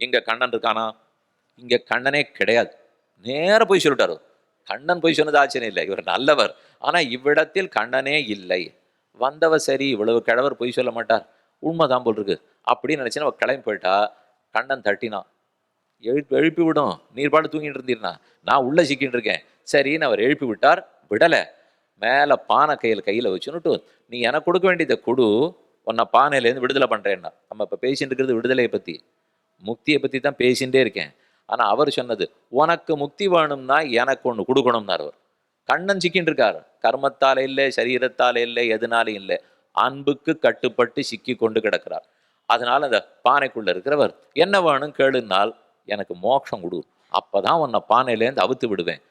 இங்கே கண்ணன் இருக்கானா? இங்கே கண்ணனே கிடையாது. நேராக போய் சொல்லிட்டாரு. கண்ணன் போய் சொன்னது ஆச்சரியம் இல்லை. இவர் நல்லவர். ஆனால் இவ்விடத்தில் கண்ணனே இல்லை. வந்தவர் சரி இவ்வளவு கிழவர் பொய் சொல்ல மாட்டார். உண்மைதான் போல் இருக்கு. அப்படின்னு நினச்சினா அவ கிளம்பி போயிட்டா கண்ணன் தட்டினான் எழுப்பி எழுப்பி விடும். நீர்பாடு தூங்கிட்டு இருந்தீர்னா நான் உள்ளே சிக்கின்னு இருக்கேன். சரின்னு அவர் எழுப்பி விட்டார். விடலை. மேலே பானை கையில் கையில் வச்சுன்னுட்டு நீ எனக்கு கொடுக்க வேண்டியதை கொடு. உன்னை பானையிலேருந்து விடுதலை பண்ணுறேன்னா நம்ம இப்போ பேசிட்டு இருக்கிறது விடுதலையை பற்றி முக்தியை பற்றி தான் பேசிகிட்டே இருக்கேன். ஆனால் அவர் சொன்னது உனக்கு முக்தி வேணும்னா எனக்கு ஒன்று கொடுக்கணும்னார் அவர். கண்ணன் சிக்கின்னு இருக்கார். கர்மத்தால் இல்லை சரீரத்தால் இல்லை எதுனாலும் இல்லை. அன்புக்கு கட்டுப்பட்டு சிக்கி கொண்டு கிடக்கிறார். அதனால் அந்த பானைக்குள்ளே இருக்கிறவர் என்ன வேணும் கேளுனால் எனக்கு மோட்சம் கொடு. அப்போ தான் உன்னை பானையிலேருந்து அவுத்து விடுவேன்.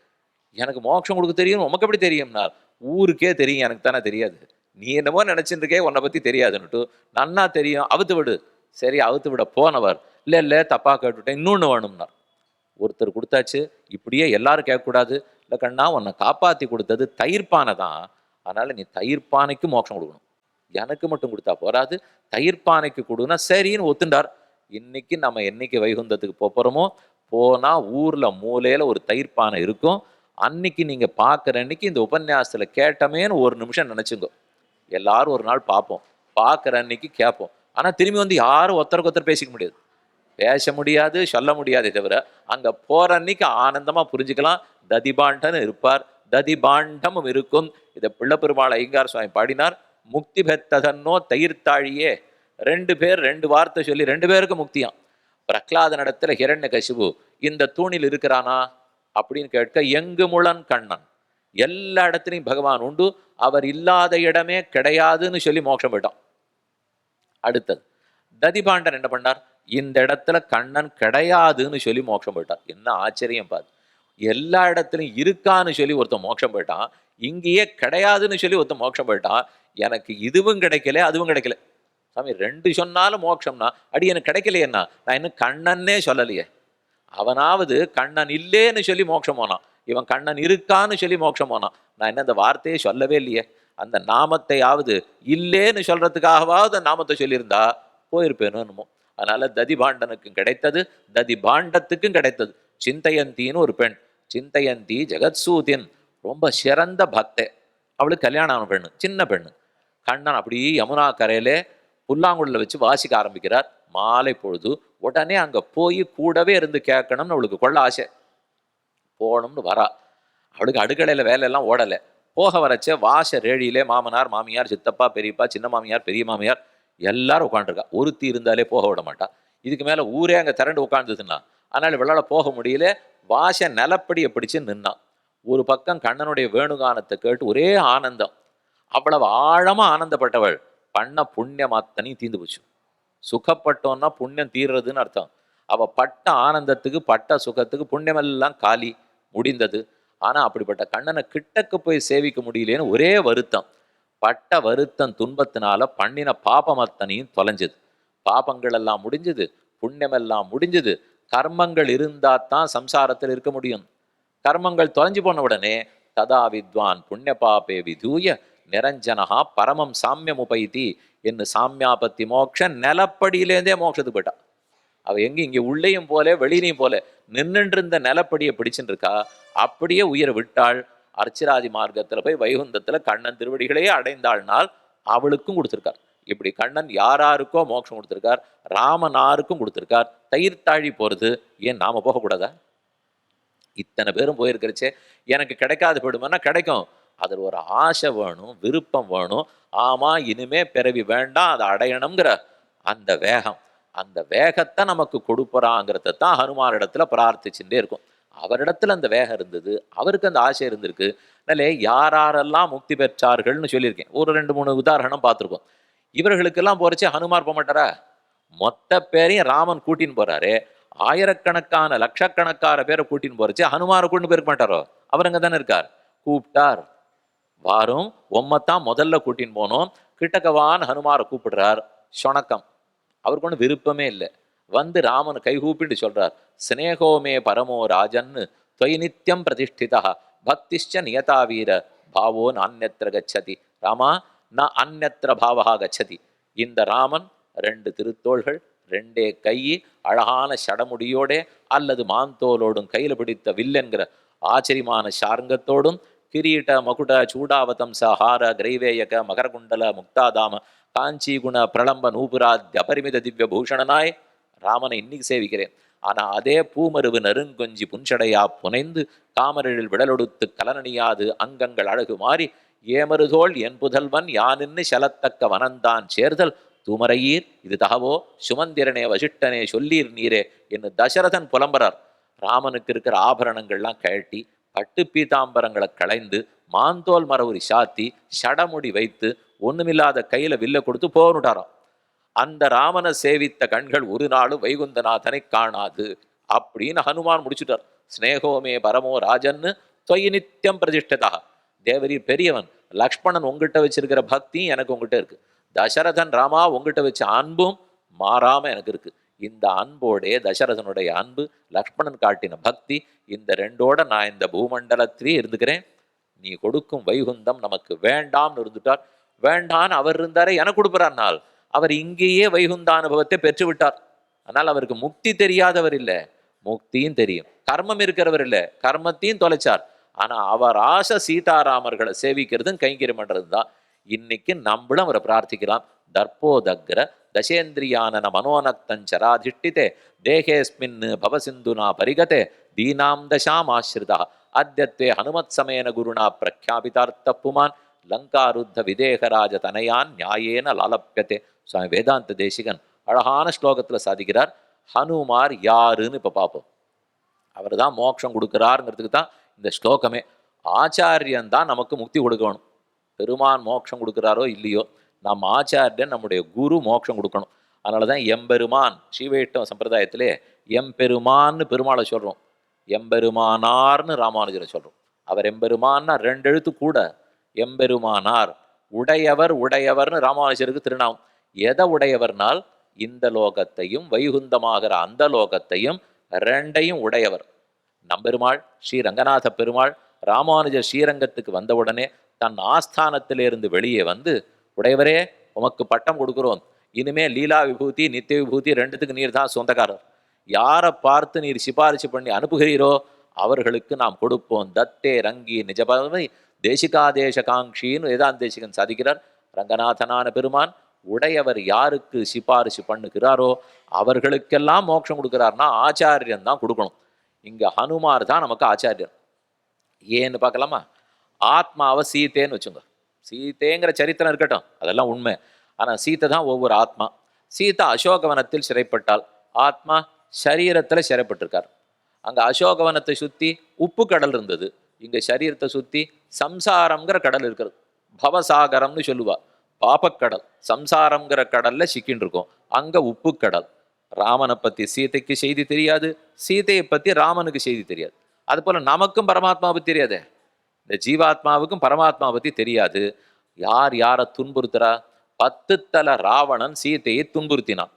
எனக்கு மோட்சம் கொடுக்க தெரியும் உமக்கு எப்படி தெரியும்னா ஊருக்கே தெரியும் எனக்கு தானே தெரியாது. நீ என்னமோ நினச்சிட்டு இருக்கே உன்னை பற்றி தெரியாதுன்னுட்டு நன்னா தெரியும் அவுத்து விடு. சரி அவுத்து விட போனவர். இல்லை இல்லை தப்பாக கேட்டுவிட்டேன் இன்னொன்று வேணும்னார். ஒருத்தர் கொடுத்தாச்சு இப்படியே எல்லாரும் கேட்கக்கூடாது. இல்லை கண்ணா உன்னை காப்பாற்றி கொடுத்தது தயிர்ப்பானை தான். அதனால் நீ தயிர்ப்பானைக்கு மோட்சம் கொடுக்கணும். எனக்கு மட்டும் கொடுத்தா போறாது தயிர்ப்பானைக்கு கொடுன்னா சரின்னு ஒத்துண்டார். இன்னைக்கு நம்ம என்னைக்கு வைகுந்தத்துக்கு போகிறோமோ போனால் ஊரில் மூலையில் ஒரு தயிர்ப்பானை இருக்கும். அன்னைக்கு நீங்கள் பார்க்குற அன்னைக்கு இந்த உபன்யாசத்தில் கேட்டமேன்னு ஒரு நிமிஷம் நினச்சிங்கோ. எல்லாரும் ஒரு நாள் பார்ப்போம் பார்க்குற அன்னைக்கு கேட்போம் ஆனா திரும்பி வந்து யாரும் ஒருத்தருக்கு ஒருத்தர் பேசிக்க முடியாது. பேச முடியாது சொல்ல முடியாதே தவிர அங்கே போற அன்னைக்கு ஆனந்தமா புரிஞ்சுக்கலாம். ததிபாண்டன் இருப்பார். ததிபாண்டமும் இருக்கும். இதை பிள்ளைப்பெருமாள் ஐயங்கார் சுவாமி பாடினார். முக்தி பெத்ததன்னோ தயிர்த்தாழியே ரெண்டு பேர் ரெண்டு வார்த்தை சொல்லி ரெண்டு பேருக்கு முக்தியாம். பிரகலாத நடத்துல ஹிரண்ய கசிபு இந்த தூணில் இருக்கிறானா? அப்படின்னு கேட்க எங்கு முழன் கண்ணன்? எல்லா இடத்துலையும் பகவான் உண்டு. அவர் இல்லாத இடமே கிடையாதுன்னு சொல்லி மோட்சம் போயிட்டான். அடுத்தது. ததிபாண்டன் என்ன பண்ணார்? இந்த இடத்துல கண்ணன் கிடையாதுன்னு சொல்லி மோட்சம் போயிட்டான் என்ன ஆச்சரியம் பாரு. எல்லா இடத்துலையும் இருக்கான்னு சொல்லி ஒருத்தன் மோட்சம் போயிட்டான். இங்கேயே கிடையாதுன்னு சொல்லி ஒருத்தன் மோட்சம் போயிட்டான். எனக்கு இதுவும் கிடைக்கல அதுவும் கிடைக்கல. சாமி ரெண்டு சொன்னாலும் மோட்சம்னா அடி எனக்கு கிடைக்கலையேண்ணா நான் இன்னும் கண்ணன்னே சொல்லலையே. அவனாவது கண்ணன் இல்லேன்னு சொல்லி மோட்சம் போனான். இவன் கண்ணன் இருக்கான்னு சொல்லி மோட்சம் போனான். நான் என்ன அந்த வார்த்தையை சொல்லவே இல்லையே. அந்த நாமத்தையாவது இல்லேன்னு சொல்றதுக்காகவாவது நாமத்தை சொல்லியிருந்தா போயிருப்பேனோ அதனால் ததிபாண்டனுக்கும் கிடைத்தது ததிபாண்டத்துக்கும் கிடைத்தது. சிந்தையந்தின்னு ஒரு பெண் சிந்தையந்தி ஜெகத்சூதின் ரொம்ப சிறந்த பக்தே. அவளுக்கு கல்யாணம் ஆன பெண்ணு சின்ன பெண்ணு. கண்ணன் அப்படியே யமுனா கரையிலே புல்லாங்குழல வச்சு வாசிக்க ஆரம்பிக்கிறார். மாலை பொழுது உடனே அங்க போய் கூடவே இருந்து கேட்கணும்னு அவளுக்கு கொள்ள ஆசை. போகணும்னு வரா. அவளுக்கு அடுக்கடையில் வேலையெல்லாம் ஓடலை. போக வரச்ச வாச ரேழியிலே மாமனார் மாமியார் சித்தப்பா பெரியப்பா சின்ன மாமியார் பெரிய மாமியார் எல்லாரும் உட்காந்துருக்கா ஒருத்தி இருந்தாலே போக விட மாட்டா. இதுக்கு மேலே ஊரே அங்கே திரண்டு உட்காந்துதுன்னா அதனால் இவளால் போக முடியல. வாச நிலப்படியை பிடிச்சு நின்னான் ஒரு பக்கம் கண்ணனுடைய வேணுகானத்தை கேட்டு ஒரே ஆனந்தம். அவ்வளவு ஆழமாக ஆனந்தப்பட்டவள். பண்ண புண்ணியம் அத்தனையும் தீந்து போச்சு. சுகப்பட்டோன்னா புண்ணியம் தீர்றதுன்னு அர்த்தம். அவள் பட்ட ஆனந்தத்துக்கு பட்ட சுகத்துக்கு புண்ணியமெல்லாம் காலி. முடிந்தது. ஆனால் அப்படிப்பட்ட கண்ணனை கிட்டக்கு போய் சேவிக்க முடியலேன்னு ஒரே வருத்தம். பட்ட வருத்தம் துன்பத்தினால பண்ணின பாபம் அத்தனையும் தொலைஞ்சது. பாபங்கள் எல்லாம் முடிஞ்சது புண்ணியமெல்லாம் முடிஞ்சது. கர்மங்கள் இருந்தால் தான் சம்சாரத்தில் இருக்க முடியும். கர்மங்கள் தொலைஞ்சு போன உடனே ததா வித்வான் புண்ணிய பாபே விதூய நிரஞ்சனஹா பரமம் சாமியம் உபைதி என்று சாமியாபத்தி மோக்ஷ நிலப்படியிலேருந்தே மோட்சத்துக்கு போயிட்டான் அவ எங்க இங்க உள்ளேயும் போல வெளியிலையும் போல நின்னுட்டு இருந்த நிலப்படியை பிடிச்சுட்டு இருக்கா அப்படியே உயிரை விட்டாள். அர்ச்சராதி மார்க்கத்துல போய் வைகுந்தத்துல கண்ணன் திருவடிகளையே அடைந்தாள்னால் அவளுக்கும் கொடுத்திருக்கார். இப்படி கண்ணன் யாராருக்கோ மோட்சம் கொடுத்திருக்கார் ராமனாருக்கும் கொடுத்திருக்கார். தாழி போறது ஏன் நாம போகக்கூடாதா இத்தனை பேரும் போயிருக்கிறச்சே எனக்கு கிடைக்காது போயிடுமானா கிடைக்கும். அதில் ஒரு ஆசை வேணும் விருப்பம் வேணும். ஆமா இனிமே பிறவி வேண்டாம் அதை அடையணுங்கிற அந்த வேகம். அந்த வேகத்தை நமக்கு கொடுப்பறாங்கிறத தான் ஹனுமான் இடத்துல பிரார்த்திச்சுட்டே இருக்கும். அவரிடத்துல அந்த வேகம் இருந்தது அவருக்கு அந்த ஆசை இருந்திருக்கு. அதனாலே யாரெல்லாம் முக்தி பெற்றார்கள்னு சொல்லியிருக்கேன். ஒரு ரெண்டு மூணு உதாரணம் பார்த்துருக்கோம். இவர்களுக்கெல்லாம் போறச்சே ஹனுமார் போக மாட்டாரா? மொத்த பேரையும் ராமன் கூட்டின்னு போறாரு. ஆயிரக்கணக்கான லட்சக்கணக்கான பேரை கூட்டின்னு போறச்சு ஹனுமாரை கொண்டு போயிருக்க மாட்டாரோ? அவர் அங்கே தானே இருக்கார். கூப்பிட்டார். வாரும் உம்மத்தான் முதல்ல கூட்டின்னு போனோம். கிட்டக்கவான் ஹனுமாரை கூப்பிடுறார். சொணக்கம். அவருக்கு ஒன்றும் விருப்பமே இல்லை. வந்து ராமன் கைகூப்பிட்டு சொல்கிறார் ஸ்னேகோமே பரமோ ராஜன்னு தொய் நித்தியம் பிரதிஷ்டிதா பக்திஷ்ட நியதா வீர பாவோ நானியத்திர கச்சதி. ராமா ந அந்நத்திர பாவகா கச்சதி. இந்த ராமன் ரெண்டு திருத்தோள்கள் ரெண்டே கை அழகான சடமுடியோடே அல்லது மாந்தோலோடும் கையில் பிடித்த வில்லென்கிற ஆச்சரியமான சார்ங்கத்தோடும் கிரீட்ட மகுட சூடாவதம்ச ஹார கிரைவேயக மகரகுண்டல முக்தாதாம காஞ்சிகுண பிரளம்ப நூபுராத்ய அபரிமித திவ்ய பூஷணனாய் ராமனை இன்னைக்கு சேவிக்கிறேன். ஆனா அதே பூமருவு நெருங்கொஞ்சி புன்சடையா புனைந்து காமரிழில் விடலொடுத்து கலனணியாது அங்கங்கள் அழகு மாறி ஏமருதோள் என் புதல்வன் யானின்னு செலத்தக்க வனந்தான் சேர்தல் தூமரையீர் இது தகவோ சுமந்திரனே வசிட்டனே சொல்லீர் நீரே என்று தசரதன் புலம்புறார். ராமனுக்கு இருக்கிற ஆபரணங்கள்லாம் கழட்டி பட்டு பீதாம்பரங்களை களைந்து மாந்தோல் மரவுரி சாத்தி சடமுடி வைத்து ஒண்ணுமில்லாத கையில வில்ல கொடுத்து போகணுட்டாராம். அந்த ராமனை சேவித்த கண்கள் ஒரு நாளும் வைகுந்தநாதனை காணாது அப்படின்னு ஹனுமான் முடிச்சுட்டார். ஸ்னேகோமே பரமோ ராஜன்னு தொய் நித்தியம் பிரதிஷ்டதாக தேவரீர் பெரியவன் லக்ஷ்மணன் உங்ககிட்ட வச்சிருக்கிற பக்தியும் எனக்கு உங்ககிட்ட இருக்கு. தசரதன் ராமா உங்ககிட்ட வச்ச அன்பும் மாறாம எனக்கு இருக்கு. இந்த அன்போடே தசரதனுடைய அன்பு லக்ஷ்மணன் காட்டின பக்தி இந்த ரெண்டோட நான் இந்த பூமண்டலத்திலேயே இருந்துக்கிறேன். நீ கொடுக்கும் வைகுந்தம் நமக்கு வேண்டாம்னு இருந்துட்டார். வேண்டான் அவர் இருந்தாரே எனக்கு கொடுப்பறார் அவர் இங்கேயே வைகுந்த அனுபவத்தை பெற்று விட்டார் ஆனால் அவருக்கு முக்தி தெரியாதவர் இல்லை. முக்தியும் தெரியும். கர்மம் இருக்கிறவர் இல்லை. கர்மத்தையும் தொலைச்சார். ஆனா அவர் ஆசை சீதாராமர்களை சேவிக்கிறதும் கைங்கரியம் பண்றது தான் இன்னைக்கு நம்மளும் அவரை பிரார்த்திக்கலாம். தர்ப்போதக்ர தசேந்திரியானன மனோனக்தஞ்சராதிஷ்டிதே தேகேஸ்மின் பவசிந்துனா பரிகதே தீனாம் தசாம் ஆசிரிதா. அத்தியத்வே ஹனுமத் சமயன குருணா பிரக்யாபிதார்த்த புமான் லங்காருத்த விதேகராஜ தனையான் நியாயேன லாலப்பியத்தே சுவாமி வேதாந்த தேசிகன் அழகான ஸ்லோகத்தில் சாதிக்கிறார். ஹனுமார் யாருன்னு இப்போ பார்ப்போம் அவர் தான் மோட்சம் கொடுக்குறாருங்கிறதுக்கு தான் இந்த ஸ்லோகமே. ஆச்சாரியன் தான் நமக்கு முக்தி கொடுக்கணும். பெருமான் மோட்சம் கொடுக்குறாரோ இல்லையோ நம்ம ஆச்சாரியன் நம்முடைய குரு மோட்சம் கொடுக்கணும். அதனால தான் எம்பெருமான் ஸ்ரீவைஷ்ணவ சம்பிரதாயத்திலே எம்பெருமான்னு பெருமாளை சொல்கிறோம் எம்பெருமானார்னு ராமானுஜரை சொல்கிறோம் அவர் எம்பெருமான்னா ரெண்டு எழுத்து கூட எம்பெருமானார். உடையவர் உடையவர்னு ராமானுஜருக்கு திருநாமம். எதை உடையவர்னால் இந்த லோகத்தையும் வைகுந்தமாகிற அந்த லோகத்தையும் ரெண்டையும் உடையவர். நம்பெருமாள் ஸ்ரீ ரங்கநாத பெருமாள் ராமானுஜர் ஸ்ரீரங்கத்துக்கு வந்தவுடனே தன் ஆஸ்தானத்திலிருந்து வெளியே வந்து உடையவரே உமக்கு பட்டம் கொடுக்குறோம். இனிமே லீலா விபூதி நித்திய விபூதி ரெண்டுத்துக்கு நீர் தான் சொந்தக்காரர். யாரை பார்த்து நீர் சிபாரிசு பண்ணி அனுப்புகிறீரோ அவர்களுக்கு நாம் கொடுப்போம். தத்தே ரங்கி நிஜபதமை தேசிகாதேச காங்கின்னு வேதாந்த தேசிகன் சாதிக்கிறார். ரங்கநாதனான பெருமான் உடையவர் யாருக்கு சிபாரிசு பண்ணுகிறாரோ அவர்களுக்கெல்லாம் மோட்சம் கொடுக்குறாருன்னா ஆச்சாரியன் தான் கொடுக்கணும். இங்கே ஹனுமார் தான் நமக்கு ஆச்சாரியர். ஏன்னு பார்க்கலாமா? ஆத்மாவை சீத்தேன்னு வச்சுங்க. சீதேங்கிற சரித்திரம் இருக்கட்டும் அதெல்லாம் உண்மை. ஆனால் சீத்தை தான் ஒவ்வொரு ஆத்மா. சீதா அசோகவனத்தில் சிறைப்பட்டால் ஆத்மா சரீரத்தில் சிறைப்பட்டிருக்கார். அங்கே அசோகவனத்தை சுற்றி உப்பு கடல் இருந்தது. இங்கே சரீரத்தை சுற்றி சம்சாரம்ங்கிற கடல் இருக்கிறது. பவசாகரம்னு சொல்லுவா. பாபக்கடல். சம்சாரம்ங்கிற கடலில் சிக்கின்னு இருக்கும். அங்கே உப்பு கடல் ராமனை பற்றி சீதைக்கு செய்தி தெரியாது. சீதையை பற்றி ராமனுக்கு செய்தி தெரியாது. அது போல் நமக்கும் பரமாத்மா தெரியாதே. இந்த ஜீவாத்மாவுக்கும் பரமாத்மா பற்றி தெரியாது. யார் யாரை துன்புறுத்துறா? பத்து ராவணன் சீதையை துன்புறுத்தினான்.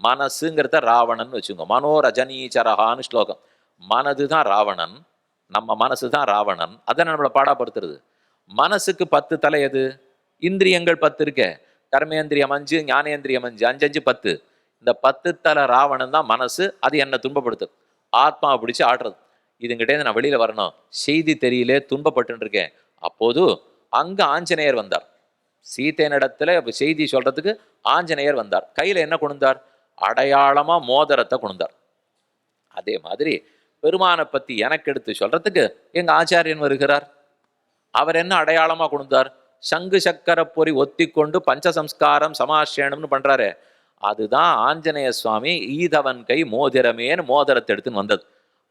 மனசுங்கிறத ராவணன் வச்சுங்க மனோரஜனீச்சரகான்னு ஸ்லோகம். மனது தான் ராவணன். நம்ம மனசு தான் ராவணன். அதை நம்மளை பாடாப்படுத்துறது. மனசுக்கு பத்து தலை எது? இந்திரியங்கள் பத்து இருக்கே. கர்மேந்திரியம் அஞ்சு ஞானேந்திரியம் அஞ்சு அஞ்சு அஞ்சு பத்து. இந்த பத்து தலை ராவணன் தான் மனசு அது என்னை துன்பப்படுத்துது ஆத்மாவை பிடிச்சி ஆடுறது. இதுங்கிட்டேருந்து நான் வெளியில வரணும். செய்தி தெரியலே துன்பப்பட்டு இருக்கேன் அப்போது அங்கே ஆஞ்சநேயர் வந்தார். சீதையனிடத்துல செய்தி சொல்றதுக்கு ஆஞ்சநேயர் வந்தார். கையில என்ன கொண்டார் அடையாளமா மோதிரத்தை கொண்டார் அதே மாதிரி பெருமானை பற்றி எனக்கு எடுத்து சொல்கிறதுக்கு எங்கள் ஆச்சாரியன் வருகிறார்? அவர் என்ன அடையாளமாக கொடுத்தார் சங்கு சக்கர பொறி ஒத்திக்கொண்டு பஞ்சசம்ஸ்காரம் சமாஷேனம்னு பண்ணுறாரு அதுதான் ஆஞ்சநேய சுவாமி ஈதவன் கை மோதிரமேன்னு மோதிரத்தை எடுத்துன்னு வந்தது.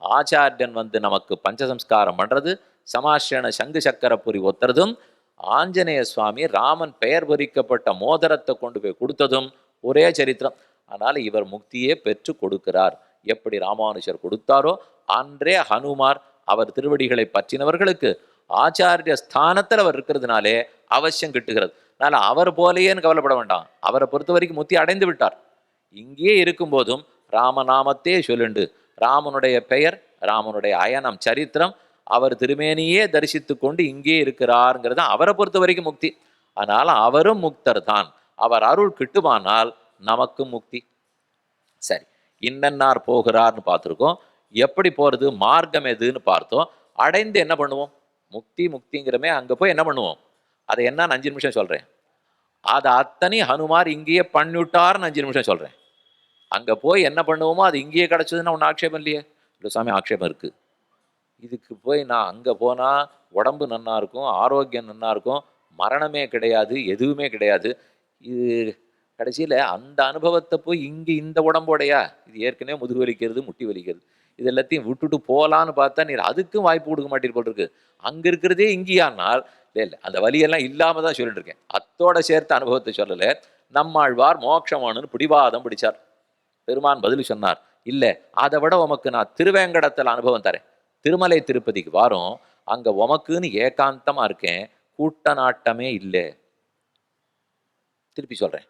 ஆச்சாரியன் வந்து நமக்கு பஞ்சசம்ஸ்காரம் பண்ணுறது சமாஷேன சங்கு சக்கர பொறி ஒத்துறதும் ஆஞ்சநேய சுவாமி ராமன் பெயர் பொறிக்கப்பட்ட மோதிரத்தை கொண்டு போய் கொடுத்ததும் ஒரே சரித்திரம். அதனால் இவர் முக்தியே பெற்று கொடுக்கிறார். எப்படி ராமானுஜர் கொடுத்தாரோ அன்றே ஹனுமார் அவர் திருவடிகளை பற்றினவர்களுக்கு ஆச்சாரிய ஸ்தானத்தில் அவர் இருக்கிறதுனாலே அவசியம் கிட்டுகிறது. அதனால அவர் போலேயேன்னு கவலைப்பட வேண்டாம். அவரை பொறுத்த வரைக்கும் முத்தி அடைந்து விட்டார். இங்கேயே இருக்கும்போதும் ராமநாமத்தே சொல்லுண்டு. ராமனுடைய பெயர் ராமனுடைய அயனம் சரித்திரம் அவர் திருமேனியே தரிசித்து கொண்டு இங்கே இருக்கிறாருங்கிறது அவரை பொறுத்த வரைக்கும் முக்தி. அதனால அவரும் முக்தர் தான் அவர் அருள் கிட்டுமானால் நமக்கும் முக்தி. சரி. இன்னன்னார் போகிறார்னு பார்த்துருக்கோம். எப்படி போகிறது மார்க்கம் எதுன்னு பார்த்தோம். அடைந்து என்ன பண்ணுவோம்? முக்தி முக்திங்கிறமே அங்கே போய் என்ன பண்ணுவோம்? அதை என்னன்னு அஞ்சு நிமிஷம் சொல்கிறேன் அதை அத்தனை ஹனுமார் இங்கேயே பண்ணிவிட்டார்னு அஞ்சு நிமிஷம் சொல்கிறேன் அங்கே போய் என்ன பண்ணுவோமோ அது இங்கேயே கிடச்சதுன்னா ஒன்றும் ஆட்சேபம் இல்லையே? இல்லை சாமி ஆட்சேபம் இருக்குது இதுக்கு போய் நான் அங்கே போனால் உடம்பு நன்னா இருக்கும் ஆரோக்கியம் நன்னா இருக்கும் மரணமே கிடையாது எதுவுமே கிடையாது. இது கடைசியில் அந்த அனுபவத்தை போய் இங்கே இந்த உடம்போடையா? இது ஏற்கனவே முதுகு வலிக்கிறது முட்டி வலிக்கிறது. இது எல்லாத்தையும் விட்டுட்டு போகலான்னு பார்த்தா நீர் அதுக்கும் வாய்ப்பு கொடுக்க மாட்டேன் போல் இருக்கு. அங்கே இருக்கிறதே இங்கேயானால் இல்லை இல்லை அந்த வலியெல்லாம் இல்லாமல் தான் சொல்லிட்டு இருக்கேன். அத்தோட சேர்த்த அனுபவத்தை சொல்லலை. நம்மாழ்வார் மோட்சமானு பிடிவாதம் பிடிச்சார். பெருமான் பதில் சொன்னார் இல்லை அதை விட உமக்கு நான் திருவேங்கடத்தில் அனுபவம் தரேன். திருமலை திருப்பதிக்கு வாரம். அங்க உமக்குன்னு ஏகாந்தமா இருக்கேன். கூட்ட நாட்டமே இல்லை. திருப்பி சொல்றேன்.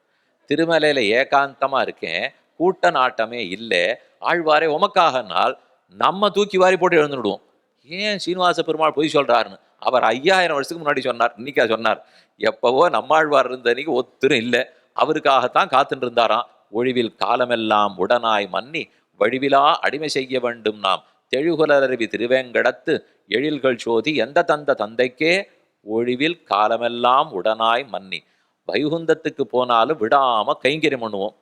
திருமலையில் ஏகாந்தமாக இருக்கேன் கூட்ட நாட்டமே இல்லை ஆழ்வாரே உமக்காகனால் நம்ம தூக்கி வாரி போட்டு எழுந்துடுவோம். ஏன் சீனிவாச பெருமாள் பொய் சொல்கிறாருன்னு அவர் ஐயாயிரம் வருஷத்துக்கு முன்னாடி சொன்னார் இன்னைக்கா சொன்னார். எப்பவோ நம்மாழ்வார் இருந்த அன்னைக்கு ஒத்துரும் இல்லை. அவருக்காகத்தான் காத்துட்டு இருந்தாராம் ஒழிவில் காலமெல்லாம் உடனாய் மன்னி வழிவிலா அடிமை செய்ய வேண்டும் நாம். தெழுகுலரவி திருவேங்கடத்து எழில்கள் சோதி எந்த தந்த தந்தைக்கே? ஒழிவில் காலமெல்லாம் உடனாய் மன்னி. வைகுந்தத்துக்கு போனாலும் விடாமல் கைங்கரியம் பண்ணுவோம்.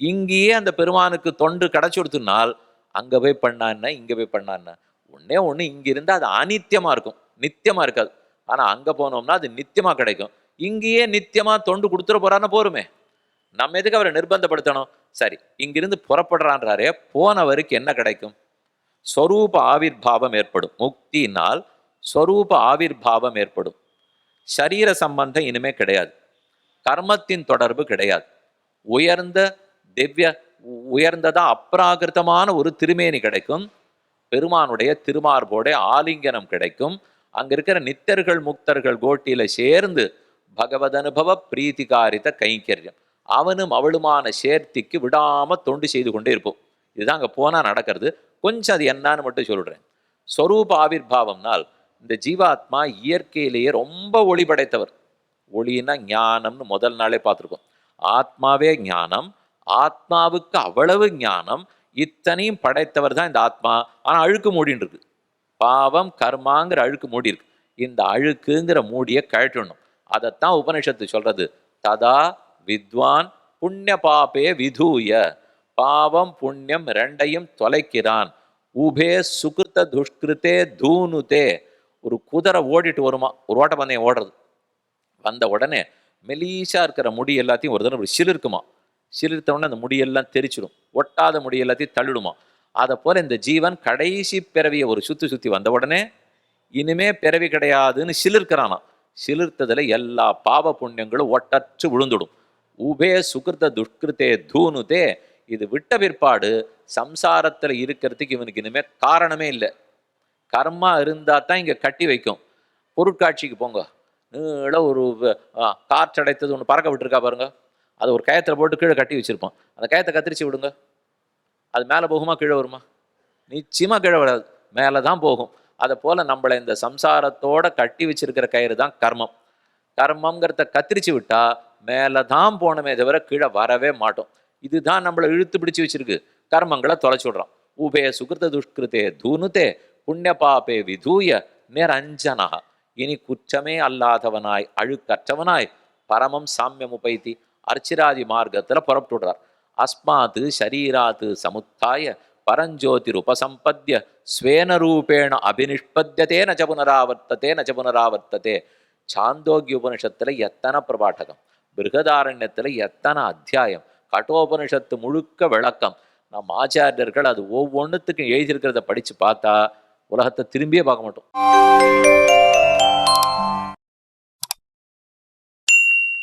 இங்கேயே அந்த பெருமானுக்கு தொண்டு கிடச்சி கொடுத்துனால் அங்கே போய் பண்ணான்னா இங்கே போய் பண்ணான்னா ஒன்றே ஒன்று இங்கே இருந்தால் அது அனித்தியமாக இருக்கும். நித்தியமாக இருக்காது. ஆனால் அங்கே போனோம்னா அது நித்தியமாக கிடைக்கும். இங்கேயே நித்தியமாக தொண்டு கொடுத்துட போகிறான்னு போருமே. நம்ம எதுக்கு அவரை நிர்பந்தப்படுத்தணும்? சரி இங்கிருந்து புறப்படுறான்றாரே போனவருக்கு என்ன கிடைக்கும்? ஸ்வரூப ஆவிர்பாவம் ஏற்படும். முக்தினால் ஸ்வரூப ஆவிர்பாவம் ஏற்படும். சரீர சம்பந்தம் இனிமே கிடையாது. கர்மத்தின் தொடர்பு கிடையாது. உயர்ந்த திவ்ய உயர்ந்ததா அப்ராகிருத்தமான ஒரு திருமேனி கிடைக்கும். பெருமானுடைய திருமார்போட ஆலிங்கனம் கிடைக்கும். அங்க இருக்கிற நித்தர்கள் முக்தர்கள் கோட்டியில சேர்ந்து பகவத் அனுபவ பிரீத்திகாரித கைங்கரியம். அவனும் அவளுமான சேர்த்திக்கு விடாம தொண்டு செய்து கொண்டே இருப்போம். இதுதான் அங்க போனா நடக்கிறது. கொஞ்சம் அது என்னன்னு மட்டும் சொல்றேன். ஸ்வரூப ஆவிர்பாவம்னால் இந்த ஜீவாத்மா இயற்கையிலேயே ரொம்ப ஒளிபடைத்தவர். ஒளினா ஞானம்னு முதல் நாளே பார்த்துருக்கோம். ஆத்மாவே ஞானம் ஆத்மாவுக்கு அவ்வளவு ஞானம் இத்தனையும் படைத்தவர் தான் இந்த ஆத்மா. ஆனால் அழுக்கு மூடின்னு இருக்கு பாவம் கர்மாங்கிற அழுக்கு மூடி இருக்கு இந்த அழுக்குங்கிற மூடியை கழட்டணும் அதைத்தான் உபனிஷத்து சொல்றது. ததா வித்வான் புண்ணிய பாபே விதூய. பாவம் புண்ணியம் ரெண்டையும் தொலைக்கிறான். உபே சுகிருத்த துஷ்கிருத்தே தூணுதே ஒரு குதிரை ஓடிட்டு வருமா? ஒரு ஓட்டப்பந்தயம் ஓடுறது. வந்த உடனே மெலீசா இருக்கிற முடி எல்லாத்தையும் ஒரு தடவை சிலிருக்குமா சிலிர்க்குமா சிலிர்த்த உடனே அந்த முடியெல்லாம் தெரிச்சிடும் ஒட்டாத முடி எல்லாத்தையும் தள்ளிடுமா? அதை போல் இந்த ஜீவன் கடைசி பிறவியை ஒரு சுத்தி சுத்தி வந்த உடனே இனிமே பிறவி கிடையாதுன்னு சிலிர்க்கிறானா சிலிர்த்ததில் எல்லா பாவ புண்ணியங்களும் ஒட்டற்று விழுந்துடும். உபே சுகிருத்த துஷ்கிருத்தே தூணுதே இது விட்ட பிற்பாடு சம்சாரத்துல இருக்கிறதுக்கு இவனுக்கு இனிமே காரணமே இல்லை. கர்மா இருந்தா தான் இங்கே கட்டி வைக்கும். பொருட்காட்சிக்கு போங்க. நீள ஒரு ஆ, காற்றடைத்தது ஒன்று பறக்க விட்டுருக்கா பாருங்க. அதை ஒரு கயத்தில் போட்டு கீழே கட்டி வச்சுருப்போம் அந்த கயத்தை கத்திரிச்சு விடுங்க. அது மேலே போகுமா கீழே வருமா? நிச்சயமாக கீழே வராது. மேலே தான் போகும். அதை போல் நம்மளை இந்த சம்சாரத்தோட கட்டி வச்சிருக்கிற கயிறு தான் கர்மம். கர்மங்கிறத கத்திரிச்சு விட்டால் மேலே தான் போனமே தவிர கீழே வரவே மாட்டோம். இதுதான் நம்மளை இழுத்து பிடிச்சி வச்சிருக்கு. கர்மங்களை தொலைச்சி விடுறோம் உபே சுகிருத துஷ்கிருத்தே தூனுத்தே புண்ணிய பாபே விதூய நிரஞ்சனா இனி குற்றமே அல்லாதவனாய் அழுக்கற்றவனாய் பரமம் சாமியம் உபைத்தி அர்ச்சிராதி மார்க்கத்துல புறப்பட்டு விடுறார் அஸ்மாத்து ஷரீராத்து சமுத்தாய பரஞ்சோதிர் உபசம்பத்திய ஸ்வேன ரூபேண அபினிஷ்பத்தியதே நச்ச புனராவர்த்ததே நச்ச புனராவர்த்ததே. சாந்தோக்கிய உபனிஷத்துல எத்தனை பிரபாட்டகம்? பிருகதாரண்யத்துல எத்தனை அத்தியாயம்? கட்டோபனிஷத்து முழுக்க விளக்கம். நம் ஆச்சாரியர்கள் அது ஒவ்வொன்றுத்துக்கும் எழுதியிருக்கிறத படிச்சு பார்த்தா உலகத்தை திரும்பியே பார்க்க மாட்டோம்.